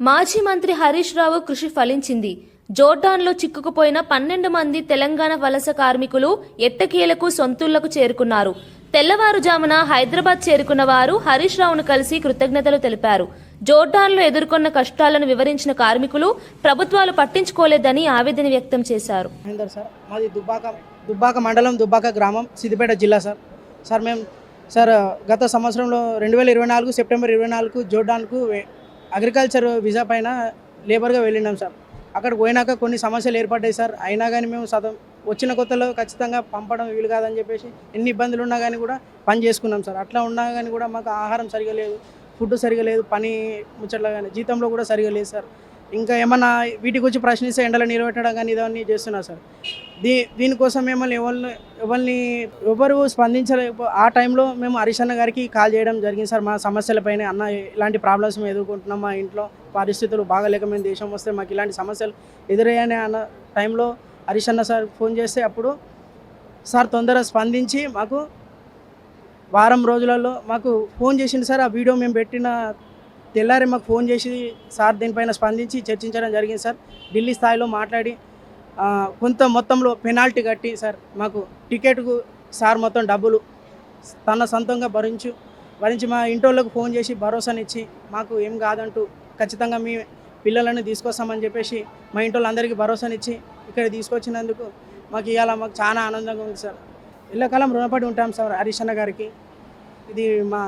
మాజీ మంత్రి హరీష్ రావు కృషి ఫలించింది. జోర్డాన్లో చిక్కుకుపోయిన పన్నెండు మంది తెలంగాణ వలస కార్మికులు ఎట్టకేలకు సొంతుళ్ళకు చేరుకున్నారు. తెల్లవారుజామున హైదరాబాద్ చేరుకున్న వారు హరీష్ రావును కలిసి కృతజ్ఞతలు తెలిపారు. జోర్డాన్లో ఎదుర్కొన్న కష్టాలను వివరించిన కార్మికులు ప్రభుత్వాలు పట్టించుకోలేదని ఆవేదన వ్యక్తం చేశారు. సార్ మాది దుబ్బాక దుబ్బాక మండలం దుబ్బాక గ్రామం సిద్దిపేట జిల్లా సార్. సార్ మేము సార్ గత సంవత్సరంలో రెండు వేల ఇరవై నాలుగు సెప్టెంబర్ ఇరవై నాలుగు జోర్డాన్కు వే- అగ్రికల్చర్ వీసా పైన లేబర్గా వెళ్ళినాం సార్. అక్కడికి పోయినాక కొన్ని సమస్యలు ఏర్పడ్డాయి సార్. అయినా కానీ మేము సదం వచ్చిన కొత్తలో ఖచ్చితంగా పంపడం వీలు కాదని చెప్పేసి ఎన్ని ఇబ్బందులు ఉన్నా కానీ కూడా పని చేసుకున్నాం సార్. అట్లా ఉన్నా కానీ కూడా మాకు ఆహారం సరిగా లేదు ఫుడ్ సరిగా లేదు పని ముచ్చట్లా కానీ జీతంలో కూడా సరిగా లేదు సార్. ఇంకా ఏమన్నా వీటి గురించి ప్రశ్నిస్తే ఎండలో నిలబెట్టడం కానీ ఇవన్నీ చేస్తున్నా సార్. దీ దీనికోసం మిమ్మల్ని ఎవరిని ఎవరిని ఎవరు స్పందించలేకపో ఆ టైంలో మేము హరిశన్న అన్న గారికి కాల్ చేయడం జరిగింది సార్. మా సమస్యలపైన అన్న ఇలాంటి ప్రాబ్లమ్స్ మేము ఎదుర్కొంటున్నాం మా ఇంట్లో. పరిస్థితులు బాగాలేక మేము దేశం వస్తే మాకు ఇలాంటి సమస్యలు ఎదురయ్యాయని అన్న టైంలో హరిశన్న అన్న సార్ ఫోన్ చేస్తే అప్పుడు సార్ తొందరగా స్పందించి మాకు వారం రోజులలో మాకు ఫోన్ చేసింది సార్. ఆ వీడియో మేము పెట్టిన తెల్లారి మాకు ఫోన్ చేసి సార్ దీనిపైన స్పందించి చర్చించడం జరిగింది సార్. ఢిల్లీ స్థాయిలో మాట్లాడి కొంత మొత్తంలో పెనాల్టీ కట్టి సార్ మాకు టికెట్కు సార్ మొత్తం డబ్బులు తన సొంతంగా భరించు భరించి మా ఇంటోళ్ళకు ఫోన్ చేసి భరోసానిచ్చి మాకు ఏం కాదంటూ ఖచ్చితంగా మీ పిల్లలను తీసుకొస్తామని చెప్పేసి మా ఇంట్లో వాళ్ళందరికీ భరోసానిచ్చి ఇక్కడ తీసుకొచ్చినందుకు మాకు ఇవాళ మాకు చాలా ఆనందంగా ఉంది సార్. ఎల్లకాలం రుణపడి ఉంటాం సార్ హరీష్ అన్న గారికి. ఇది మా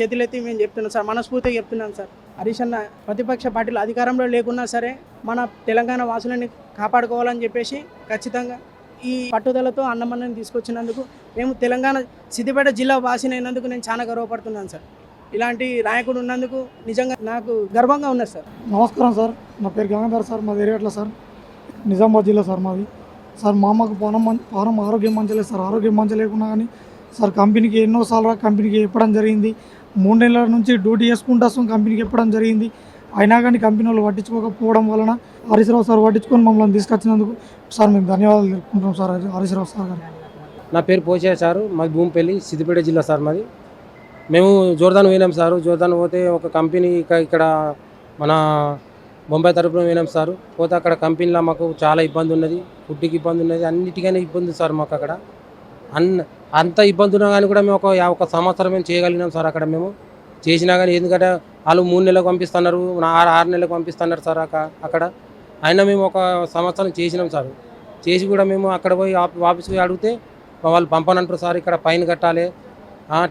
చేతులెత్తి మేము చెప్తున్నాం సార్ మనస్ఫూర్తిగా చెప్తున్నాం సార్. హరీష్ అన్న ప్రతిపక్ష పార్టీలు అధికారంలో లేకున్నా సరే మన తెలంగాణ వాసులని కాపాడుకోవాలని చెప్పేసి ఖచ్చితంగా ఈ పట్టుదలతో అన్నమన్నని తీసుకొచ్చినందుకు మేము తెలంగాణ సిద్దిపేట జిల్లా వాసినైనందుకు నేను చాలా గర్వపడుతున్నాను సార్. ఇలాంటి నాయకుడు ఉన్నందుకు నిజంగా నాకు గర్వంగా ఉన్నది సార్. నమస్కారం సార్. నా పేరు గంగాధర్ సార్ మాది ఏరియట్ల సార్. నిజామాబాద్ జిల్లా సార్ మాది. సార్ మా అమ్మకు పానం మం- పానం ఆరోగ్యం మంచలేదు సార్. ఆరోగ్యం మంచలేకున్నా కానీ సార్ కంపెనీకి ఎన్నోసార్లు కంపెనీకి చెప్పడం జరిగింది. మూడు నెలల నుంచి డ్యూటీ చేసుకుంటూ వస్తాం. కంపెనీకి చెప్పడం జరిగింది. అయినా కానీ కంపెనీ వాళ్ళు పట్టించుకోకపోవడం వలన హరీశ్రావు సార్ పట్టించుకొని మమ్మల్ని తీసుకొచ్చినందుకు సార్ మేము ధన్యవాదాలు తెలుపుకుంటాం సార్. హరీశ్రావు సార్ గారు. నా పేరు పోచయ్య సారు. మాది భూమిపల్లి సిద్దిపేట జిల్లా సార్ మాది. మేము జోర్దాన్ పోయినాం సారు. జోర్దాన్ పోతే ఒక కంపెనీ ఇక్కడ మన బొంబాయి తరపున పోయినాం సారు. పోతే అక్కడ కంపెనీలో మాకు చాలా ఇబ్బంది ఉన్నది. ఫుడ్కి ఇబ్బంది ఉన్నది. అన్నిటికైనా ఇబ్బంది సార్ మాకు అక్కడ. అన్ అంత ఇబ్బంది ఉన్నా కానీ కూడా మేము ఒక ఒక సంవత్సరం మేము చేయగలిగినాం సార్ అక్కడ మేము. చేసినా కానీ ఎందుకంటే వాళ్ళు మూడు నెలలకు పంపిస్తున్నారు ఆరు ఆరు నెలలకు పంపిస్తున్నారు సార్ అక్కడ. అయినా మేము ఒక సంవత్సరం చేసినాం సార్. చేసి కూడా మేము అక్కడ పోయి ఆఫీస్కి పోయి అడిగితే వాళ్ళు పంపనంటారు సార్ ఇక్కడ పైన కట్టాలి.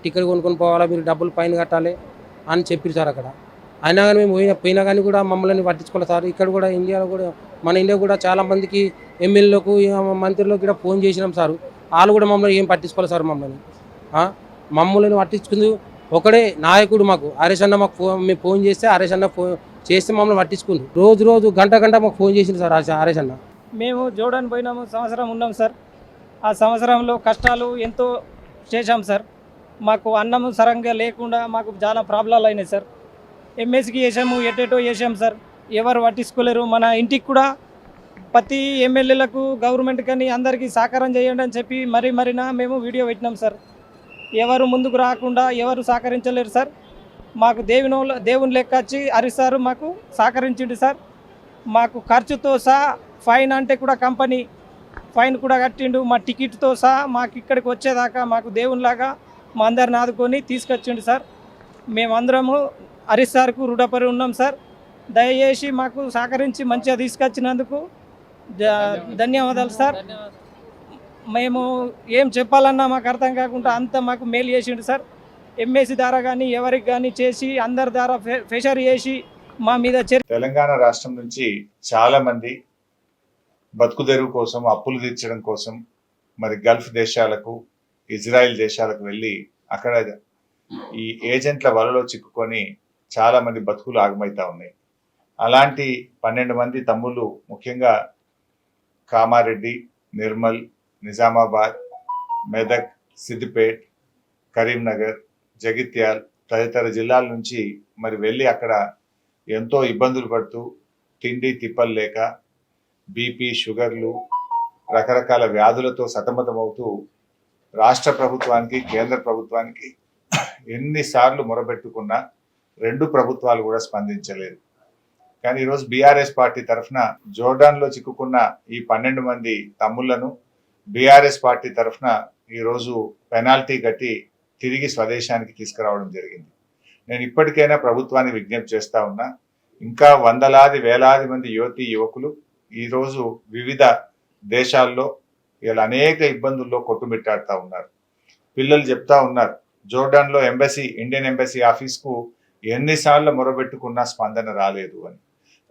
టికెట్ కొనుక్కొని పోవాలా మీరు డబ్బులు పైన కట్టాలి అని చెప్పారు సార్ అక్కడ. అయినా కానీ మేము పోయినా పోయినా కానీ కూడా మమ్మల్ని పట్టించుకోలేదు సార్. ఇక్కడ కూడా ఇండియాలో కూడా మన ఇండియా కూడా చాలా మందికి ఎమ్మెల్యేలకు మంత్రులకు కూడా ఫోన్ చేసినాం సార్. వాళ్ళు కూడా మమ్మల్ని ఏం పట్టించుకోలేదు సార్ మమ్మల్ని. మమ్మల్ని పట్టించుకుంది ఒకడే నాయకుడు మాకు. హరీష్ అన్న మాకు ఫోన్ మేము ఫోన్ చేస్తే హరీష్ అన్న ఫోన్ చేస్తే మమ్మల్ని పట్టించుకుంది. రోజు రోజు గంట గంట మాకు ఫోన్ చేసింది సార్ హరీష్- అన్న. మేము జోర్డాన్ పోయినాము సంవత్సరం ఉన్నాం సార్. ఆ సంవత్సరంలో కష్టాలు ఎంతో చేశాం సార్. మాకు అన్నం సరంగా లేకుండా మాకు చాలా ప్రాబ్లాలు అయినాయి సార్. ఎంఎస్కి వేసాము ఎటెటో వేసాం సార్. ఎవరు పట్టించుకోలేరు. మన ఇంటికి కూడా ప్రతి ఎమ్మెల్యేలకు గవర్నమెంట్ కానీ అందరికీ సహకారం చేయండి అని చెప్పి మరీ మరినా మేము వీడియో పెట్టినాం సార్ ఎవరు ముందుకు రాకుండా ఎవరు సహకరించలేరు సార్ మాకు దేవుని దేవుని లెక్క వచ్చి హరీష్ సార్ మాకు సహకరించిండు సార్ మాకు ఖర్చుతో సహా ఫైన్ అంటే కూడా కంపెనీ ఫైన్ కూడా కట్టిండు. మా టికెట్తో సహా మాకు ఇక్కడికి వచ్చేదాకా మాకు దేవునిలాగా మా అందరిని ఆదుకొని తీసుకొచ్చిండు సార్ మేమందరము హరీష్ సార్కు రుణపడి ఉన్నాం సార్ దయచేసి మాకు సహకరించి మంచిగా తీసుకొచ్చినందుకు ధన్యవాదాలు సార్. మేము ఏం చెప్పాలన్నా మాకు అర్థం కాకుండా అంత మాకు మేలు చేసిండు సార్. ఎంఎస్సి ద్వారా కానీ ఎవరికి కానీ చేసి అందరి ద్వారా ఫెషర్ చేసి మా మీద తెలంగాణ రాష్ట్రం నుంచి చాలా మంది బతుకు కోసం అప్పులు తీర్చడం కోసం మరి గల్ఫ్ దేశాలకు ఇజ్రాయెల్ దేశాలకు వెళ్ళి అక్కడ ఈ ఏజెంట్ల వలలో చిక్కుకొని చాలా మంది బతుకులు ఆగమవుతా ఉన్నాయి. అలాంటి పన్నెండు మంది తమ్ముళ్ళు ముఖ్యంగా కామారెడ్డి నిర్మల్ నిజామాబాద్ మెదక్ సిద్దిపేట్ కరీంనగర్ జగిత్యాల్ తదితర జిల్లాల నుంచి మరి వెళ్ళి అక్కడ ఎంతో ఇబ్బందులు పడుతూ తిండి తిప్పలు లేక బీపీ షుగర్లు రకరకాల వ్యాధులతో సతమతమవుతూ రాష్ట్ర ప్రభుత్వానికి కేంద్ర ప్రభుత్వానికి ఎన్నిసార్లు మొరబెట్టుకున్నా రెండు ప్రభుత్వాలు కూడా స్పందించలేదు. కానీ ఈరోజు బీఆర్ఎస్ పార్టీ తరఫున జోర్డాన్లో చిక్కుకున్న ఈ పన్నెండు మంది తమ్ముళ్ళను బీఆర్ఎస్ పార్టీ తరఫున ఈరోజు పెనాల్టీ కట్టి తిరిగి స్వదేశానికి తీసుకురావడం జరిగింది. నేను ఇప్పటికైనా ప్రభుత్వాన్ని విజ్ఞప్తి చేస్తా ఉన్నా ఇంకా వందలాది వేలాది మంది యువతి యువకులు ఈరోజు వివిధ దేశాల్లో ఇలా అనేక ఇబ్బందుల్లో కొట్టుమిట్టాడుతూ ఉన్నారు. పిల్లలు చెప్తా ఉన్నారు జోర్డాన్లో ఎంబసీ ఇండియన్ ఎంబసీ ఆఫీస్కు ఎన్నిసార్లు మొరబెట్టుకున్నా స్పందన రాలేదు అని.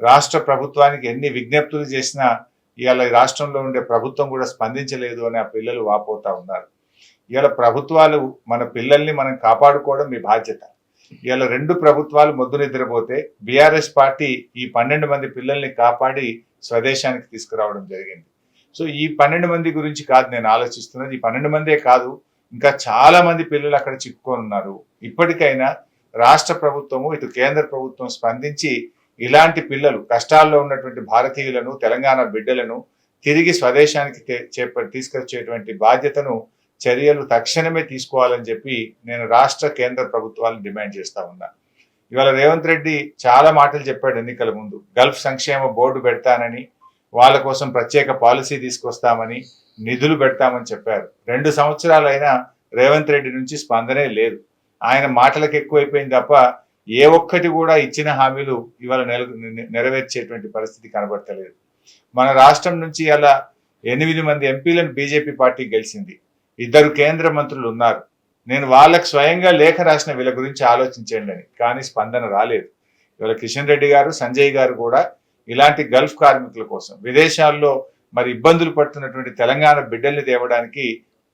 రాష్ట్ర ప్రభుత్వానికి ఎన్ని విజ్ఞప్తులు చేసినా ఇవాళ రాష్ట్రంలో ఉండే ప్రభుత్వం కూడా స్పందించలేదు అని ఆ పిల్లలు వాపోతా ఉన్నారు. ఇవాళ ప్రభుత్వాలు మన పిల్లల్ని మనం కాపాడుకోవడం మీ బాధ్యత. ఇవాళ రెండు ప్రభుత్వాలు మొద్దు నిద్రపోతే బీఆర్ఎస్ పార్టీ ఈ పన్నెండు మంది పిల్లల్ని కాపాడి స్వదేశానికి తీసుకురావడం జరిగింది. సో ఈ పన్నెండు మంది గురించి కాదు నేను ఆలోచిస్తున్నది. ఈ పన్నెండు మందే కాదు ఇంకా చాలా మంది పిల్లలు అక్కడ చిక్కుకొని ఉన్నారు. ఇప్పటికైనా రాష్ట్ర ప్రభుత్వము ఇటు కేంద్ర ప్రభుత్వం స్పందించి ఇలాంటి పిల్లలు కష్టాల్లో ఉన్నటువంటి భారతీయులను తెలంగాణ బిడ్డలను తిరిగి స్వదేశానికి చేప తీసుకొచ్చేటువంటి బాధ్యతను చర్యలు తక్షణమే తీసుకోవాలని చెప్పి నేను రాష్ట్ర కేంద్ర ప్రభుత్వాలను డిమాండ్ చేస్తా ఉన్నా. ఇవాళ రేవంత్ రెడ్డి చాలా మాటలు చెప్పాడు ఎన్నికల ముందు. గల్ఫ్ సంక్షేమ బోర్డు పెడతానని వాళ్ళ కోసం ప్రత్యేక పాలసీ తీసుకొస్తామని నిధులు పెడతామని చెప్పారు. రెండు సంవత్సరాలైనా రేవంత్ రెడ్డి నుంచి స్పందనే లేదు. ఆయన మాటలకు ఎక్కువైపోయింది తప్ప ఏ ఒక్కటి కూడా ఇచ్చిన హామీలు ఇవాళ నెల నెరవేర్చేటువంటి పరిస్థితి కనబడతలేదు. మన రాష్ట్రం నుంచి అలా ఎనిమిది మంది ఎంపీలను బీజేపీ పార్టీ గెలిచింది. ఇద్దరు కేంద్ర మంత్రులు ఉన్నారు. నేను వాళ్ళకి స్వయంగా లేఖ రాసిన వీళ్ళ గురించి ఆలోచించండి అని. కానీ స్పందన రాలేదు. ఇవాళ కిషన్ రెడ్డి గారు సంజయ్ గారు కూడా ఇలాంటి గల్ఫ్ కార్మికుల కోసం విదేశాల్లో మరి ఇబ్బందులు పడుతున్నటువంటి తెలంగాణ బిడ్డల్ని తేవడానికి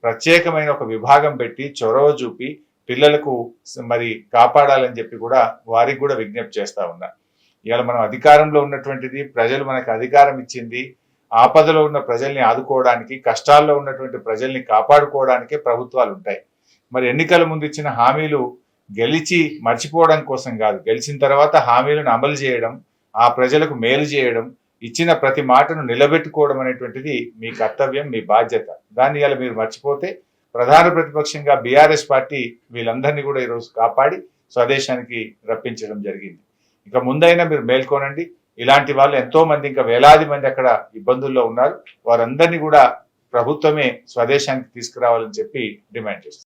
ప్రత్యేకమైన ఒక విభాగం పెట్టి చొరవ చూపి పిల్లలకు మరి కాపాడాలని చెప్పి కూడా వారికి కూడా విజ్ఞప్తి చేస్తా ఉన్నా. ఇవాళ మనం అధికారంలో ఉన్నటువంటిది ప్రజలు మనకు అధికారం ఇచ్చింది ఆపదలో ఉన్న ప్రజల్ని ఆదుకోవడానికి కష్టాల్లో ఉన్నటువంటి ప్రజల్ని కాపాడుకోవడానికే ప్రభుత్వాలు ఉంటాయి. మరి ఎన్నికల ముందు ఇచ్చిన హామీలు గెలిచి మర్చిపోవడం కోసం కాదు. గెలిచిన తర్వాత హామీలను అమలు చేయడం ఆ ప్రజలకు మేలు చేయడం ఇచ్చిన ప్రతి మాటను నిలబెట్టుకోవడం అనేటువంటిది మీ కర్తవ్యం మీ బాధ్యత. దాన్ని ఇలా మీరు మర్చిపోతే ప్రధాన ప్రతిపక్షంగా బీఆర్ఎస్ పార్టీ వీళ్ళందరినీ కూడా ఈరోజు కాపాడి స్వదేశానికి రప్పించడం జరిగింది. ఇక ముందైనా మీరు మేల్కోనండి. ఇలాంటి వాళ్ళు ఎంతో మంది ఇంకా వేలాది మంది అక్కడ ఇబ్బందుల్లో ఉన్నారు. వారందరినీ కూడా ప్రభుత్వమే స్వదేశానికి తీసుకురావాలని చెప్పి డిమాండ్ చేస్తారు